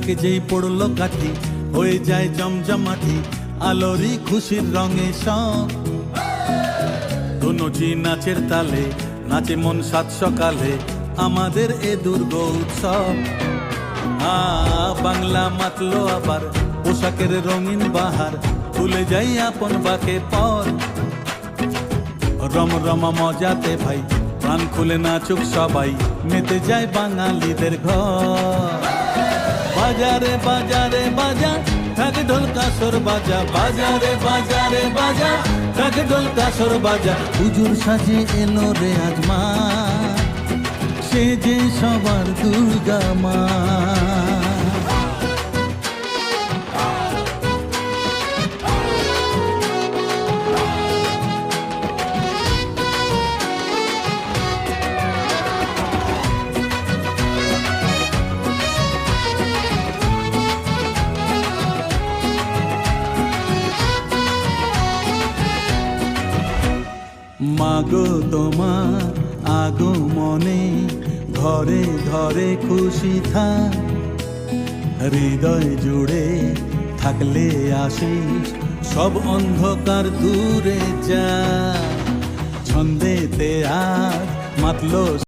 থাকে যেই পড়ল কাঠি, হয়ে যায় জমজমাটি, আলোরই খুশির রঙে সব। নাচের তালে, নাচে মন সাত সকালে, আমাদের এ দুর্গ উৎসব। বাংলা মাতলো আবার, পোশাকের রঙিন বাহার, ভুলে যাই আপন বাকে পর। রম রমা মজাতে ভাই, প্রাণ খুলে নাচুক সবাই, মেতে যায় বাঙালিদের ঘর। বাজারে বাজারে বাজা থাক ঢোল কাসর বাজা, বাজারে বাজারে বাজা থাক ঢোল কাসর বাজা, হুজুর সাজে এলো রে আজমা। সে যে সবার দুর্গা মা। মাগো তোমার আগমনে ঘরে ঘরে খুশি থা হৃদয় জুড়ে থাকলে আসিস সব অন্ধকার দূরে যা। ছন্দেতে আর মাতলো